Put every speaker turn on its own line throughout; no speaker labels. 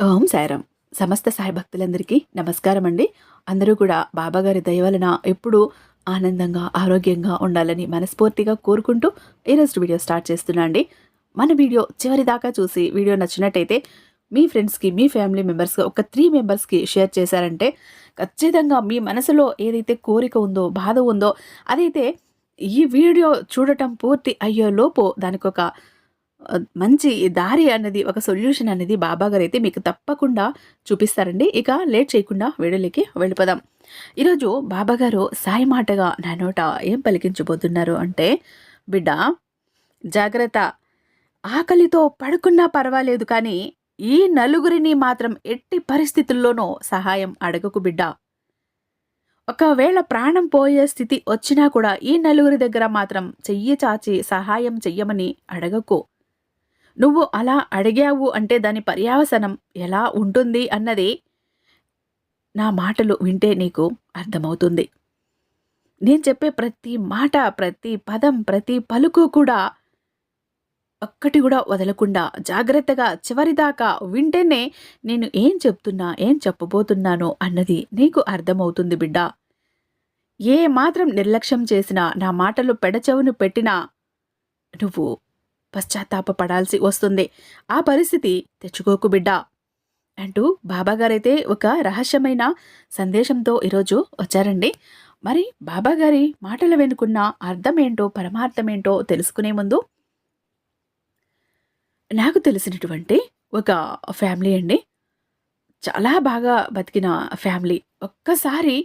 ఓం సాయిరామ్. సమస్త సాయి భక్తులందరికీ నమస్కారం అండి అందరూ కూడా బాబాగారి దయవలన ఎప్పుడూ ఆనందంగా ఆరోగ్యంగా ఉండాలని మనస్ఫూర్తిగా కోరుకుంటూ ఈరోజు వీడియో స్టార్ట్ చేస్తున్నా అండి. మన వీడియో చివరి దాకా చూసి వీడియో నచ్చినట్టయితే మీ ఫ్రెండ్స్కి మీ ఫ్యామిలీ మెంబర్స్కి ఒక త్రీ మెంబర్స్కి షేర్ చేశారంటే ఖచ్చితంగా మీ మనసులో ఏదైతే కోరిక ఉందో బాధ ఉందో అదైతే ఈ వీడియో చూడటం పూర్తి అయ్యేలోపు దానికి ఒక మంచి దారి అన్నది ఒక సొల్యూషన్ అనేది బాబా గారు అయితే మీకు తప్పకుండా చూపిస్తారండి. ఇక లేట్ చేయకుండా వీడియోలోకి వెళ్ళిపోదాం. ఈరోజు బాబా గారు సాయి మాటగా నా నోట ఏం పలికించబోతున్నారు అంటే బిడ్డ జాగ్రత్త. ఆకలితో పడుకున్నా పర్వాలేదు కానీ ఈ నలుగురిని మాత్రం ఎట్టి పరిస్థితుల్లోనూ సహాయం అడగకు బిడ్డ. ఒకవేళ ప్రాణం పోయే స్థితి వచ్చినా కూడా ఈ నలుగురి దగ్గర మాత్రం చెయ్యి చాచి సహాయం చెయ్యమని అడగకు. నువ్వు అలా అడిగావు అంటే దాని పర్యావసనం ఎలా ఉంటుంది అన్నది నా మాటలు వింటే నీకు అర్థమవుతుంది. నేను చెప్పే ప్రతి మాట ప్రతి పదం ప్రతి పలుకు కూడా ఒక్కటి కూడా వదలకుండా జాగ్రత్తగా చివరిదాకా వింటేనే నేను ఏం చెప్తున్నా ఏం చెప్పబోతున్నాను అన్నది నీకు అర్థమవుతుంది బిడ్డ. ఏ మాత్రం నిర్లక్ష్యం చేసినా నా మాటలు పెడచెవును పెట్టినా నువ్వు పశ్చాత్తాపపడాల్సి వస్తుంది. ఆ పరిస్థితి తెచ్చుకోకు బిడ్డ! అంటూ బాబాగారైతే ఒక రహస్యమైన సందేశంతో ఈరోజు వచ్చారండి. మరి బాబాగారి మాటల వెనుకున్న అర్థం ఏంటో పరమార్థం ఏంటో తెలుసుకునే ముందు నాకు తెలిసినటువంటి ఒక ఫ్యామిలీ అండి. చాలా బాగా బతికిన ఫ్యామిలీ. ఒక్కసారి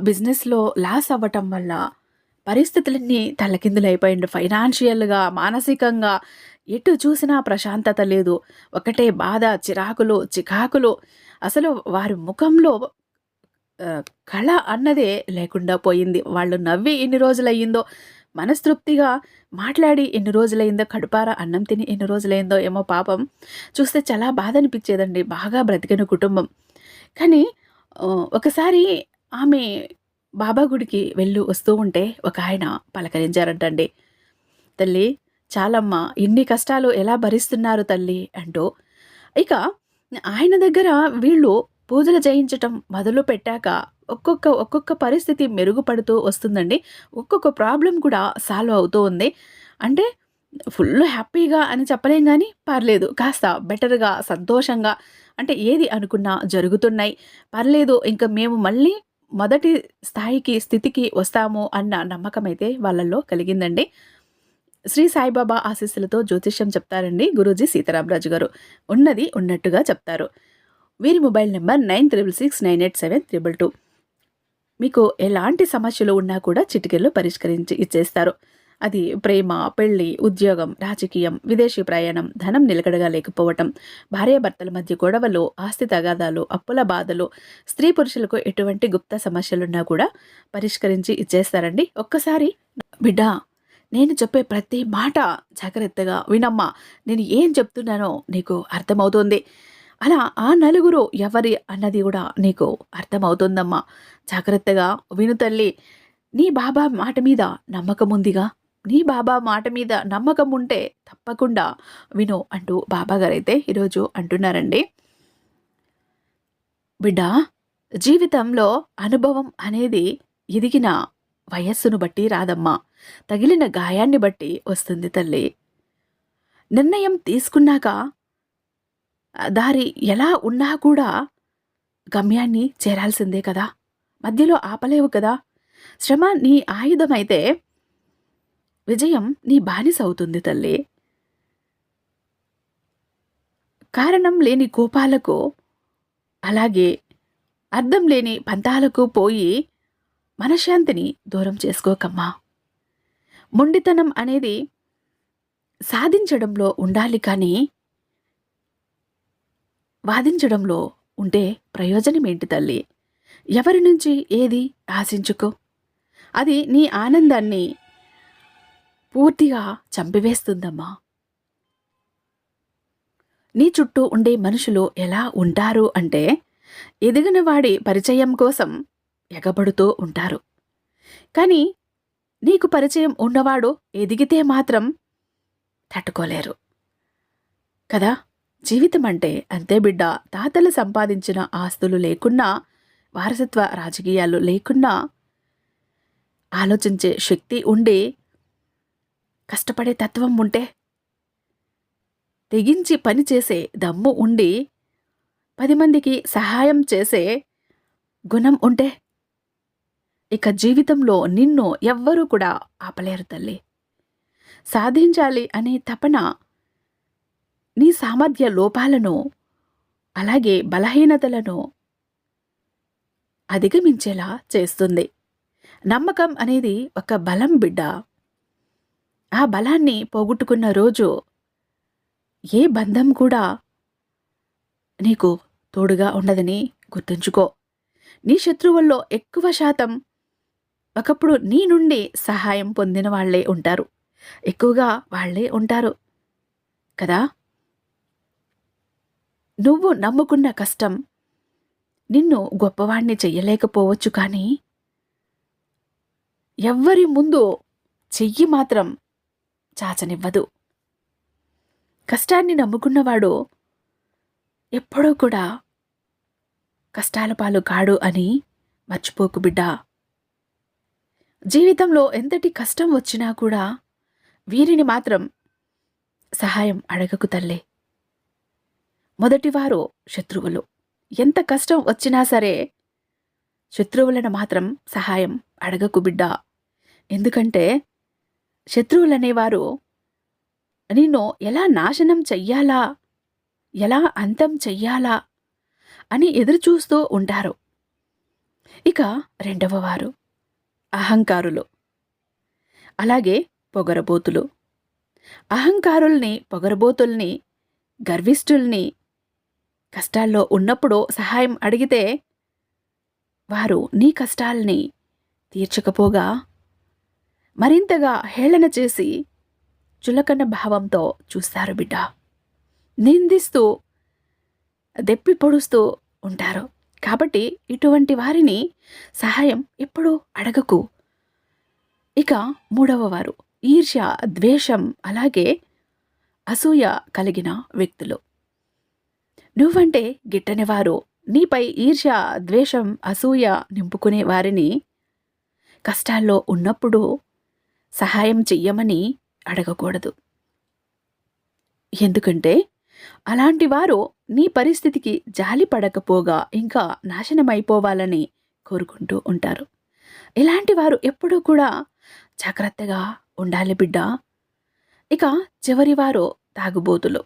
బిజినెస్లో లాస్ అవ్వటం వల్ల పరిస్థితులన్నీ తలకిందులైపోయింది ఫైనాన్షియల్గా మానసికంగా ఎటు చూసినా ప్రశాంతత లేదు. ఒకటే బాధ చిరాకులు చికాకులు. అసలు వారి ముఖంలో కళ అన్నదే లేకుండా పోయింది. వాళ్ళు నవ్వి ఎన్ని రోజులయ్యిందో మనస్తృప్తిగా మాట్లాడి ఎన్ని రోజులైందో కడుపార అన్నం తిని ఎన్ని రోజులైందో ఏమో పాపం చూస్తే చాలా బాధ అనిపించేదండి బాగా బ్రతికిన కుటుంబం. కానీ ఒకసారి ఆమె బాబా గుడికి వెళ్ళి వస్తూ ఉంటే ఒక ఆయన పలకరించారంటండి. తల్లి చాలమ్మ ఇన్ని కష్టాలు ఎలా భరిస్తున్నారు తల్లి? అంటూ. ఇక ఆయన దగ్గర వీళ్ళు పూజలు చేయించటం మొదలు పెట్టాక ఒక్కొక్క ఒక్కొక్క పరిస్థితి మెరుగుపడుతూ వస్తుందండి. ఒక్కొక్క ప్రాబ్లం కూడా సాల్వ్ అవుతూ ఉంది. అంటే ఫుల్ హ్యాపీగా అని చెప్పలేం కానీ పర్లేదు కాస్త బెటర్గా సంతోషంగా అంటే ఏది అనుకున్నా జరుగుతున్నాయి. పర్లేదు ఇంకా మేము మళ్ళీ మొదటి స్థాయికి స్థితికి వస్తాము అన్న నమ్మకం అయితే వాళ్ళల్లో కలిగిందండి. శ్రీ సాయిబాబా ఆశీస్సులతో జ్యోతిష్యం చెప్తారండి గురూజీ సీతారామరాజు గారు. ఉన్నది ఉన్నట్టుగా చెప్తారు. వీరి mobile number nine triple six nine eight seven triple two. మీకు ఎలాంటి సమస్యలు ఉన్నా కూడా చిటికెల్లో పరిష్కరించి ఇచ్చేస్తారు. అది ప్రేమ పెళ్ళి ఉద్యోగం రాజకీయం విదేశీ ప్రయాణం ధనం నిలకడగా లేకపోవటం భార్యాభర్తల మధ్య గొడవలు ఆస్తి తగాదాలు అప్పుల బాధలు స్త్రీ పురుషులకు ఎటువంటి గుప్త సమస్యలున్నా కూడా పరిష్కరించి ఇచ్చేస్తారండి. ఒక్కసారి బిడ్డ నేను చెప్పే ప్రతి మాట జాగ్రత్తగా వినమ్మా. నేను ఏం చెప్తున్నానో నీకు అర్థమవుతుంది. అలా ఆ నలుగురు ఎవరి అన్నది కూడా నీకు అర్థమవుతుందమ్మా. జాగ్రత్తగా విను తల్లి. నీ బాబా మాట మీద నమ్మకం ఉందిగా నీ బాబా మాట మీద నమ్మకం ఉంటే తప్పకుండా విను అంటూ బాబా గారైతే ఈరోజు అంటున్నారండి. బిడ్డ జీవితంలో అనుభవం అనేది ఎదిగిన వయస్సును బట్టి రాదమ్మా. తగిలిన గాయాన్ని బట్టి వస్తుంది తల్లి. నిర్ణయం తీసుకున్నాక దారి ఎలా ఉన్నా కూడా గమ్యాన్ని చేరాల్సిందే కదా. మధ్యలో ఆపలేవు కదా. శ్రమ నీ ఆయుధమైతే విజయం నీ బానిస అవుతుంది తల్లి. కారణం లేని కోపాలకు అలాగే అర్థం లేని పంతాలకు పోయి మనశ్శాంతిని దూరం చేసుకోకమ్మా. మొండితనం అనేది సాధించడంలో ఉండాలి కానీ వాదించడంలో ఉంటే ప్రయోజనం ఏంటి తల్లి? ఎవరి నుంచి ఏది ఆశించుకో? అది నీ ఆనందాన్ని పూర్తిగా చంపివేస్తుందమ్మా. నీ చుట్టూ ఉండే మనుషులు ఎలా ఉంటారు అంటే ఎదిగిన వాడి పరిచయం కోసం ఎగబడుతూ ఉంటారు. కానీ నీకు పరిచయం ఉన్నవాడు ఎదిగితే మాత్రం తట్టుకోలేరు. కదా? జీవితం అంటే అంతే బిడ్డ. తాతలు సంపాదించిన ఆస్తులు లేకున్నా వారసత్వ రాజకీయాలు లేకున్నా ఆలోచించే శక్తి ఉండి కష్టపడే తత్వం ఉంటే? తెగించి పని చేసే దమ్ము ఉండి పది మందికి సహాయం చేసే గుణం ఉంటే? ఇక జీవితంలో నిన్ను ఎవ్వరూ కూడా ఆపలేరు తల్లి. సాధించాలి అనే తపన నీ సామర్థ్య లోపాలను అలాగే బలహీనతలను అధిగమించేలా చేస్తుంది. నమ్మకం అనేది ఒక బలం బిడ్డ. ఆ బలాన్ని పోగొట్టుకున్న రోజు ఏ బంధం కూడా నీకు తోడుగా ఉండదని గుర్తుంచుకో. నీ శత్రువుల్లో ఎక్కువ శాతం ఒకప్పుడు నీ నుండి సహాయం పొందిన వాళ్ళే ఉంటారు. ఎక్కువగా వాళ్ళే ఉంటారు. కదా? నువ్వు నమ్ముకున్న కష్టం నిన్ను గొప్పవాణ్ణి చెయ్యలేకపోవచ్చు కానీ ఎవ్వరి ముందు చెయ్యి మాత్రం చాచనివ్వదు. కష్టాన్ని నమ్ముకున్నవాడు ఎప్పుడూ కూడా కష్టాల పాలు కాడు అని మర్చిపోకు బిడ్డా. జీవితంలో ఎంతటి కష్టం వచ్చినా కూడా వీరిని మాత్రం సహాయం అడగకు తల్లే. మొదటివారు శత్రువులు. ఎంత కష్టం వచ్చినా సరే శత్రువులను మాత్రం సహాయం అడగకు బిడ్డా. ఎందుకంటే శత్రువులనేవారు నిన్ను ఎలా నాశనం చెయ్యాలా? ఎలా అంతం చెయ్యాలా? అని ఎదురుచూస్తూ ఉంటారు. ఇక రెండవ వారు అహంకారులు. అలాగే పొగరబోతులు. అహంకారుల్ని పొగరబోతుల్ని గర్విష్ఠుల్ని కష్టాల్లో ఉన్నప్పుడు సహాయం అడిగితే వారు నీ కష్టాల్ని తీర్చకపోగా మరింతగా హేళన చేసి చులకన భావంతో చూస్తారు బిడ్డ. నిందిస్తూ దెప్పి పొడుస్తూ ఉంటారు. కాబట్టి ఇటువంటి వారిని సహాయం ఎప్పుడూ అడగకు. ఇక మూడవ వారు ఈర్ష్య ద్వేషం అలాగే అసూయ కలిగిన వ్యక్తులు. నువ్వంటే గిట్టనివారు నీపై ఈర్ష్య ద్వేషం అసూయ నింపుకునే వారిని కష్టాల్లో ఉన్నప్పుడు సహాయం చెయ్యమని అడగకూడదు. ఎందుకంటే అలాంటి వారు నీ పరిస్థితికి జాలి పడకపోగా ఇంకా నాశనమైపోవాలని కోరుకుంటూ ఉంటారు. ఇలాంటి వారు ఎప్పుడూ కూడా జాగ్రత్తగా ఉండాలి బిడ్డ. ఇక చివరివారు తాగుబోతులు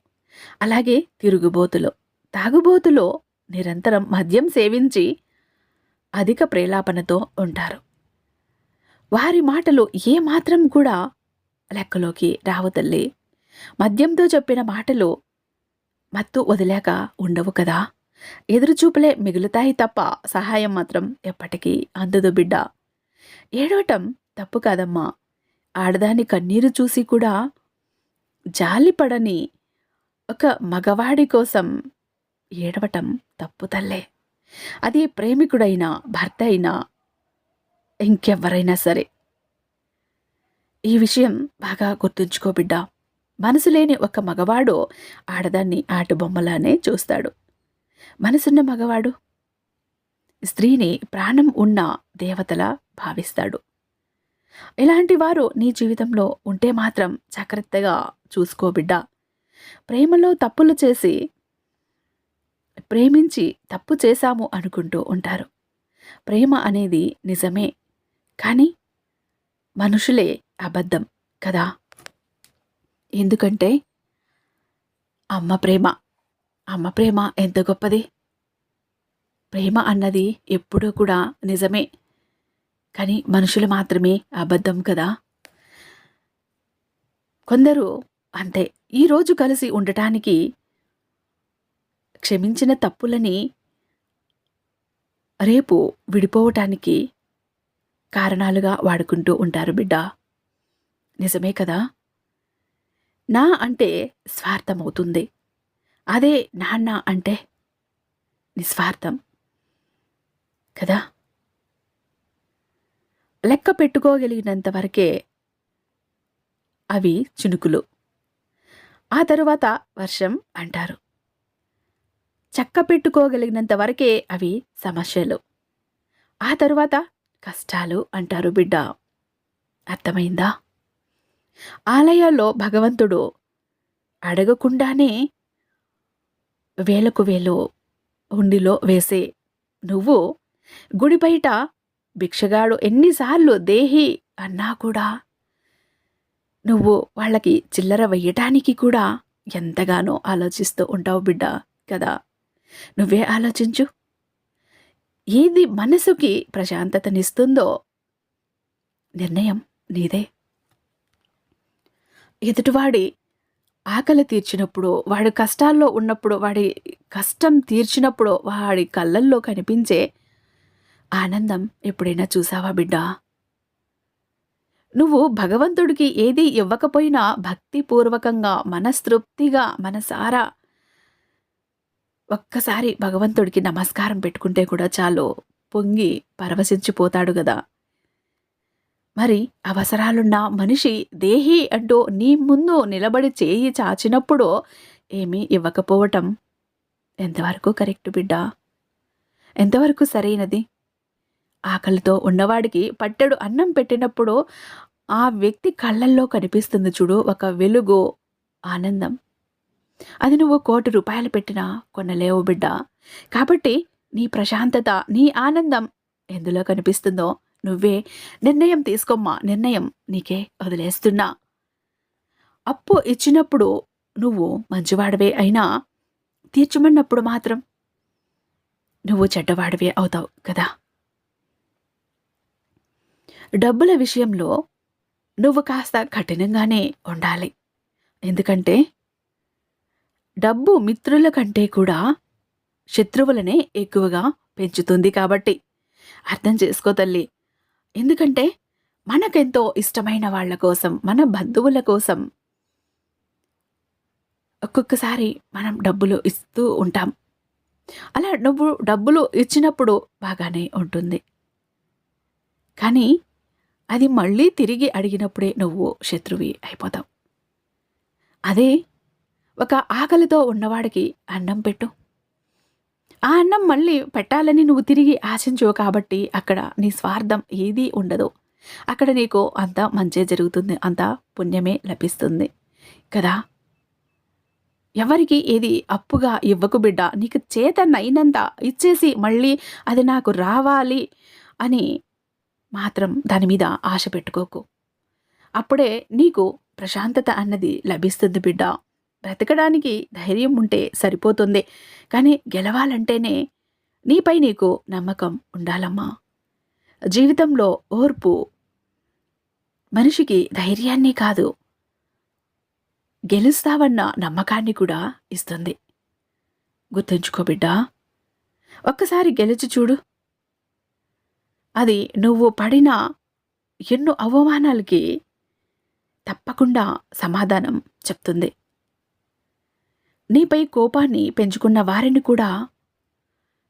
అలాగే తిరుగుబోతులు. తాగుబోతులు నిరంతరం మద్యం సేవించి అధిక ప్రేలాపనతో ఉంటారు. వారి మాటలు ఏమాత్రం కూడా లెక్కలోకి రావు తల్లి మద్యంతో చెప్పిన మాటలు మత్తు వదిలేక ఉండవు కదా. ఎదురుచూపులే మిగులుతాయి తప్ప సహాయం మాత్రం ఎప్పటికీ అందదు బిడ్డ. ఏడవటం తప్పు కాదమ్మా. ఆడదాని కన్నీరు చూసి కూడా జాలిపడని ఒక మగవాడి కోసం ఏడవటం తప్పు తల్లే. అది ప్రేమికుడైనా భర్త అయినా ఇంకెవ్వరైనా సరే. ఈ విషయం బాగా గుర్తుంచుకో బిడ్డ. మనసు లేని ఒక మగవాడు ఆడదాన్ని ఆటబొమ్మలానే చూస్తాడు. మనసున్న మగవాడు? స్త్రీని ప్రాణం ఉన్న దేవతలా భావిస్తాడు. ఇలాంటి వారు నీ జీవితంలో ఉంటే మాత్రం జాగ్రత్తగా చూసుకో బిడ్డ. ప్రేమలో తప్పులు చేసి ప్రేమించి తప్పు చేశాము అనుకుంటూ ఉంటారు. ప్రేమ అనేది నిజమే కానీ మనుషులే అబద్ధం కదా? ఎందుకంటే అమ్మ ప్రేమ. అమ్మ ప్రేమ ఎంత గొప్పది? ప్రేమ అన్నది ఎప్పుడూ కూడా నిజమే. కానీ మనుషులు మాత్రమే అబద్ధం కదా? కొందరు అంతే. ఈరోజు కలిసి ఉండటానికి క్షమించిన తప్పులని రేపు విడిపోవటానికి కారణాలుగా వాడుకుంటూ ఉంటారు బిడ్డ. నిజమే కదా? నా అంటే స్వార్థమవుతుంది. అదే నాన్న అంటే నిస్వార్థం. కదా? లెక్క పెట్టుకోగలిగినంత వరకే అవి చినుకులు. ఆ తరువాత వర్షం అంటారు. చక్కపెట్టుకోగలిగినంత వరకే అవి సమస్యలు. ఆ తరువాత కష్టాలు అంటారు బిడ్డ. అర్థమైందా? ఆలయాల్లో భగవంతుడు అడగకుండానే వేలకు వేలు ఉండిలో వేసే నువ్వు గుడి బయట భిక్షగాడు ఎన్నిసార్లు దేహి అన్నా కూడా నువ్వు వాళ్ళకి చిల్లర వెయ్యటానికి కూడా ఎంతగానో ఆలోచిస్తూ ఉంటావు బిడ్డ కదా. నువ్వే ఆలోచించు. ఏది మనసుకి ప్రశాంతతనిస్తుందో నిర్ణయం నీదే. ఎదుటివాడి ఆకలి తీర్చినప్పుడు వాడి కష్టాల్లో ఉన్నప్పుడు వాడి కష్టం తీర్చినప్పుడు వాడి కళ్ళల్లో కనిపించే ఆనందం ఎప్పుడైనా చూసావా బిడ్డా? నువ్వు భగవంతుడికి ఏది ఇవ్వకపోయినా భక్తిపూర్వకంగా మనస్తృప్తిగా మనసారా ఒక్కసారి భగవంతుడికి నమస్కారం పెట్టుకుంటే కూడా చాలు. పొంగి పరవశించిపోతాడు కదా మరి అవసరాలున్న మనిషి దేహి అంటూ నీ ముందు నిలబడి చేయి చాచినప్పుడు ఏమీ ఇవ్వకపోవటం? ఎంతవరకు కరెక్ట్ బిడ్డా? ఎంతవరకు సరైనది? ఆకలితో ఉన్నవాడికి పట్టెడు అన్నం పెట్టినప్పుడు ఆ వ్యక్తి కళ్ళల్లో కనిపిస్తుంది చూడు ఒక వెలుగు ఆనందం. అది నువ్వు కోటి రూపాయలు పెట్టినా కొనలేవు బిడ్డ. కాబట్టి నీ ప్రశాంతత నీ ఆనందం ఎందులో కనిపిస్తుందో నువ్వే నిర్ణయం తీసుకోమ్మా నిర్ణయం నీకే వదిలేస్తున్నా. అప్పు ఇచ్చినప్పుడు నువ్వు మంచివాడివే అయినా తీర్చమన్నప్పుడు మాత్రం నువ్వు చెడ్డవాడివే అవుతావు కదా. డబ్బుల విషయంలో నువ్వు కాస్త కఠినంగానే ఉండాలి. ఎందుకంటే డబ్బు మిత్రుల కంటే కూడా శత్రువులనే ఎక్కువగా పెంచుతుంది కాబట్టి. అర్థం చేసుకో తల్లి. ఎందుకంటే మనకెంతో ఇష్టమైన వాళ్ళ కోసం మన బంధువుల కోసం ఒక్కొక్కసారి మనం డబ్బులు ఇస్తూ ఉంటాం. అలా నువ్వు డబ్బులు ఇచ్చినప్పుడు బాగానే ఉంటుంది. కానీ అది మళ్ళీ తిరిగి అడిగినప్పుడే నువ్వు శత్రువి అయిపోతావు. అదే ఒక ఆకలితో ఉన్నవాడికి అన్నం పెట్టు. ఆ అన్నం మళ్ళీ పెట్టాలని నువ్వు తిరిగి ఆశించవు కాబట్టి అక్కడ నీ స్వార్థం ఏదీ ఉండదు. అక్కడ నీకు అంత మంచే జరుగుతుంది అంత పుణ్యమే లభిస్తుంది కదా? ఎవరికి ఏది అప్పుగా ఇవ్వకు బిడ్డ నీకు చేతనైనంత ఇచ్చేసి మళ్ళీ అది నాకు రావాలి అని మాత్రం దాని మీద ఆశ పెట్టుకోకు. అప్పుడే నీకు ప్రశాంతత అన్నది లభిస్తుంది బిడ్డ. బ్రతకడానికి ధైర్యం ఉంటే సరిపోతుంది. కానీ గెలవాలంటేనే నీపై నీకు నమ్మకం ఉండాలమ్మా. జీవితంలో ఓర్పు మనిషికి ధైర్యాన్ని కాదు గెలుస్తావన్న నమ్మకాన్ని కూడా ఇస్తుంది. గుర్తుంచుకో బిడ్డా ఒక్కసారి గెలిచి చూడు. అది నువ్వు పడిన ఎన్నో అవమానాలకి తప్పకుండా సమాధానం చెప్తుంది. నీపై కోపాన్ని పెంచుకున్న వారిని కూడా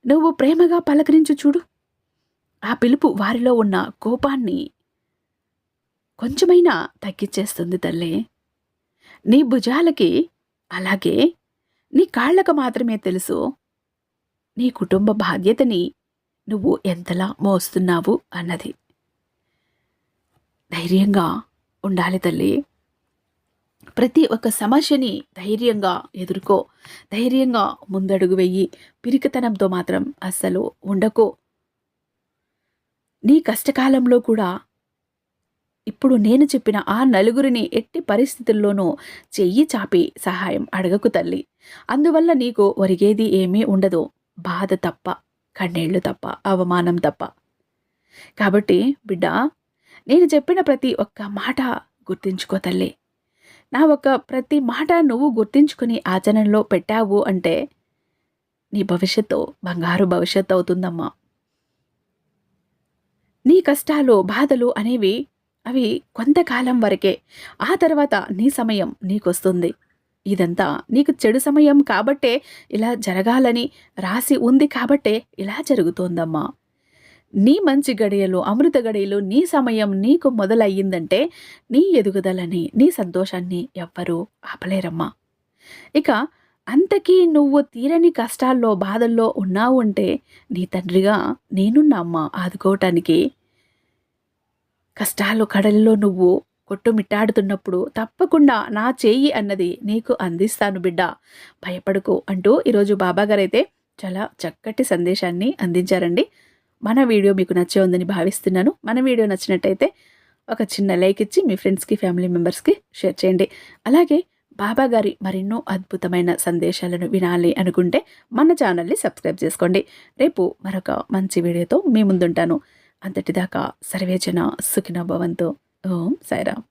నువ్వు ప్రేమగా పలకరించు చూడు. ఆ పిలుపు వారిలో ఉన్న కోపాన్ని కొంచెమైనా తగ్గించేస్తుంది తల్లే. నీ భుజాలకి అలాగే నీ కాళ్ళకు మాత్రమే తెలుసు నీ కుటుంబ బాధ్యతని నువ్వు ఎంతలా మోస్తున్నావు అన్నది. ధైర్యంగా ఉండాలి తల్లి. ప్రతి ఒక్క సమస్యని ధైర్యంగా ఎదుర్కో. ధైర్యంగా ముందడుగు వెయ్యి పిరికితనంతో మాత్రం అస్సలు ఉండకో. నీ కష్టకాలంలో కూడా ఇప్పుడు నేను చెప్పిన ఆ నలుగురిని ఎట్టి పరిస్థితుల్లోనూ చెయ్యి చాపి సహాయం అడగకు తల్లి. అందువల్ల నీకు ఒరిగేది ఏమీ ఉండదు. బాధ తప్ప కన్నీళ్ళు తప్ప అవమానం తప్ప. కాబట్టి బిడ్డ నేను చెప్పిన ప్రతి ఒక్క మాట గుర్తుంచుకో తల్లి. నా ఒక ప్రతి మాట నువ్వు గుర్తించుకుని ఆచరణలో పెట్టావు అంటే నీ భవిష్యత్తు బంగారు భవిష్యత్తు అవుతుందమ్మా. నీ కష్టాలు బాధలు అనేవి అవి కొంతకాలం వరకే ఆ తర్వాత నీ సమయం నీకొస్తుంది. ఇదంతా నీకు చెడు సమయం కాబట్టే ఇలా జరగాలని రాసి ఉంది కాబట్టే ఇలా జరుగుతోందమ్మా. నీ మంచి గడియలు అమృత గడియలు నీ సమయం నీకు మొదలయ్యిందంటే నీ ఎదుగుదలని నీ సంతోషాన్ని ఎవ్వరూ ఆపలేరమ్మా. ఇక అంతకీ నువ్వు తీరని కష్టాల్లో బాధల్లో ఉన్నావు అంటే నీ తండ్రిగా నేనున్నా అమ్మ. ఆదుకోవటానికి కష్టాలు కడలిలో నువ్వు కొట్టుమిట్టాడుతున్నప్పుడు తప్పకుండా నా చేయి అన్నది నీకు అందిస్తాను బిడ్డ. భయపడకు అంటూ ఈరోజు బాబాగారైతే చాలా చక్కటి సందేశాన్ని అందించారండి. మన వీడియో మీకు నచ్చే ఉందని భావిస్తున్నాను. మన వీడియో నచ్చినట్టయితే ఒక చిన్న లైక్ ఇచ్చి మీ ఫ్రెండ్స్కి ఫ్యామిలీ మెంబర్స్కి షేర్ చేయండి. అలాగే బాబా గారి మరెన్నో అద్భుతమైన సందేశాలను వినాలి అనుకుంటే మన ఛానల్ని సబ్స్క్రైబ్ చేసుకోండి. రేపు మరొక మంచి వీడియోతో మీ ముందుంటాను. అంతటిదాకా సర్వేజన సుఖినభవంతో ఓం సాయిరామ్.